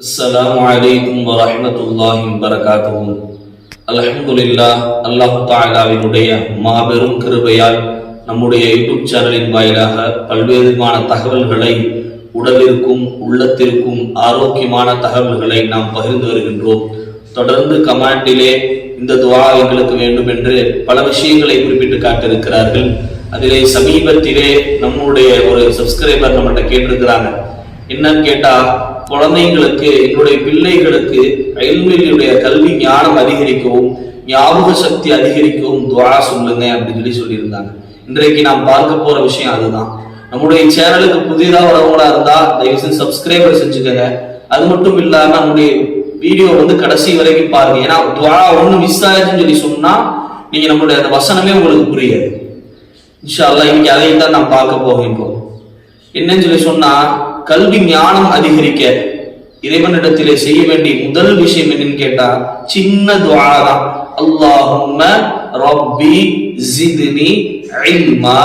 السلام عليكم ورحمة الله وبركاته அல்ஹம்துலில்லா அல்லாஹ் தாலாவினுடைய மாபெரும் கிருபையால் நம்முடைய யூடியூப் சேனலின் வாயிலாக பல்வேறுமான தகவல்களை உடலிற்கும் உள்ளத்திற்கும் ஆரோக்கியமான தகவல்களை நாம் பகிர்ந்து வருகின்றோம் தொடர்ந்து கமாண்டிலே இந்த துவா எங்களுக்கு வேண்டும் என்று பல விஷயங்களை குறிப்பிட்டு காட்டியிருக்கிறார்கள் அதிலே சமீபத்திலே நம்முடைய ஒரு சப்ஸ்கிரைபர் நம்மகிட்ட கேட்டிருக்கிறாங்க என்னன்னு கேட்டா குழந்தைங்களுக்கு என்னுடைய பிள்ளைகளுக்கு அயல்மையினுடைய கல்வி ஞானம் அதிகரிக்கவும் ஞாபக சக்தி அதிகரிக்கவும் துவா சொல்லுங்க அப்படின்னு சொல்லி சொல்லியிருந்தாங்க. இன்றைக்கு நாம் பார்க்க போற விஷயம் அதுதான். நம்முடைய சேனலுக்கு புதிதாக வரவங்களா இருந்தா தயவு செஞ்சு சப்ஸ்கிரைபர் செஞ்சுக்கோங்க. அது மட்டும் இல்லாம நம்முடைய வீடியோ வந்து கடைசி வரைக்கும் பாருங்க. ஏன்னா துவா ஒண்ணு மிஸ் ஆயிடுச்சுன்னு சொல்லி சொன்னா நீங்க நம்மளுடைய அந்த வசனமே உங்களுக்கு புரியாது. இன்ஷா அல்லா இன்னைக்கு அதையும் தான் நாம் பார்க்க போகின்றோம் என்னன்னு சொல்லி சொன்னா கல்வி ஞானம் அதிகரிக்க இறைவனிடத்திலே செய்ய வேண்டிய முதல் விஷயம் என்னன்னு கேட்டா சின்ன துவாரா தான். அல்லாஹும்ம ரப்பி ஜிதினி இல்மா.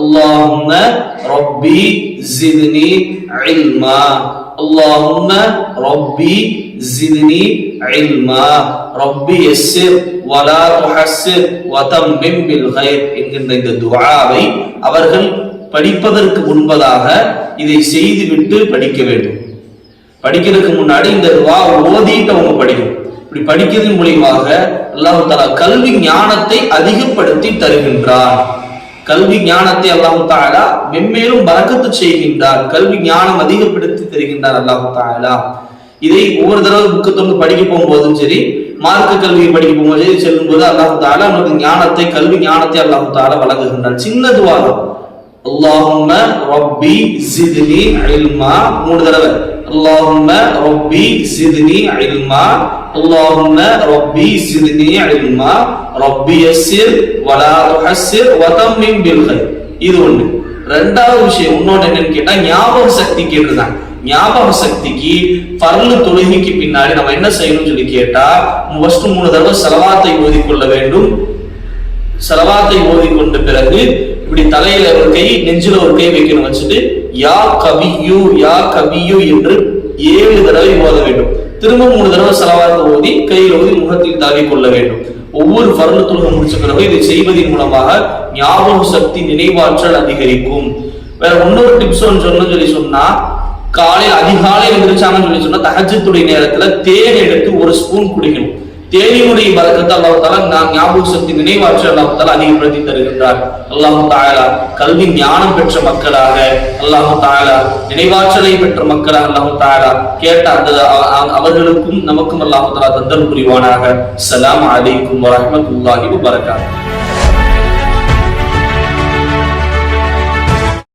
அல்லாஹும்ம ரப்பி ஜிதினி இல்மா. அல்லாஹும்ம ரப்பி ஜித்னி இல்மா. ரப்பி யஸ்ஸிர் வலா துஹஸ்ஸிர் வதம் பில் என்கின்ற இந்த துஆவை அவர்கள் படிப்பதற்கு முன்பதாக இதை செய்துவிட்டு படிக்க வேண்டும். படிக்கிறதுக்கு முன்னாடி இந்த துவா ஓதிட்டு அவங்க படிக்கணும். இப்படி படிக்கிறதன் மூலியமாக அல்லாஹு தாலா கல்வி ஞானத்தை அதிகப்படுத்தி தருகின்றார் கல்வி ஞானத்தை அல்லாஹு தாலா மென்மேலும் பறக்கத்து செய்கின்றார் கல்வி ஞானம் அதிகப்படுத்தி தருகின்றார் அல்லாஹு தாலா இதை ஒவ்வொரு தடவை புக்கு தொண்டு படிக்க போகும்போதும் சரி மார்க்க கல்வியை படிக்க போகும்போது செல்லும் போது அல்லாஹு தாலா நமக்கு ஞானத்தை கல்வி ஞானத்தை அல்லாஹு தாலா வழங்குகின்றார் சின்னதுவாக அல்லாஹும்ம ரப்பி ஜித்னி இல்மா மூணு தடவை அல்லாஹும்ம ரப்பி ஜித்னி இல்மா அல்லாஹும்ம ரப்பி ஜித்னி இல்மா ரப்பி யஸ்ஸிர் வலா துஹஸ்ஸிர் வதம்மிம் பில் கைர் இது ஒண்ணு ரெண்டாவது விஷயம் இன்னொன்று என்னன்னு கேட்டா ஞாபக சக்தி கேட்டுதான் ஞாபக சக்திக்கு பரலு தொழுகைக்கு பின்னாடி நம்ம என்ன செய்யணும்னு சொல்லி கேட்டா ஃபர்ஸ்ட் மூணு தடவை செலவாத்தை ஓதிக்கொள்ள வேண்டும் செலவாத்தை ஓதிக்கொண்ட பிறகு இப்படி தலையில ஒரு கை நெஞ்சில ஒரு கை வைக்கணும் வச்சுட்டு யா கவியு யா கவியு என்று ஏழு தடவை ஓத வேண்டும். திரும்ப மூணு தடவை செலவாக ஓதி கையில் ஓதி முகத்தில் தாவி கொள்ள வேண்டும். ஒவ்வொரு பருவ முடிச்ச பிறகு இதை செய்வதன் மூலமாக ஞாபக சக்தி நினைவாற்றல் அதிகரிக்கும். வேற இன்னொரு டிப்ஸ் ஒன்று சொல்லணும்னு சொல்லி சொன்னா காலையில் அதிகாலை எழுந்திரிச்சாங்கன்னு சொல்லி சொன்னா தகஜத்துடைய நேரத்துல தேன் எடுத்து ஒரு ஸ்பூன் குடிக்கணும். தேனியுடைய பலக்கத்தை அல்லாஹ் தாலா நான் ஞாபக சக்தி நினைவாற்றல் அல்லாஹ் தாலா அதிகப்படுத்தி தருகின்றார். அல்லாஹு தாலா கல்வி ஞானம் பெற்ற மக்களாக அல்லாஹு தாலா நினைவாற்றலை பெற்ற மக்களாக அல்லாஹு தாலா கேட்ட அந்த அவர்களுக்கும் நமக்கும் அல்லாஹு தாலா தந்தல் புரிவானாக. சலாம் அலைக்கும் வரமத்துல்லாஹி வரகாத்து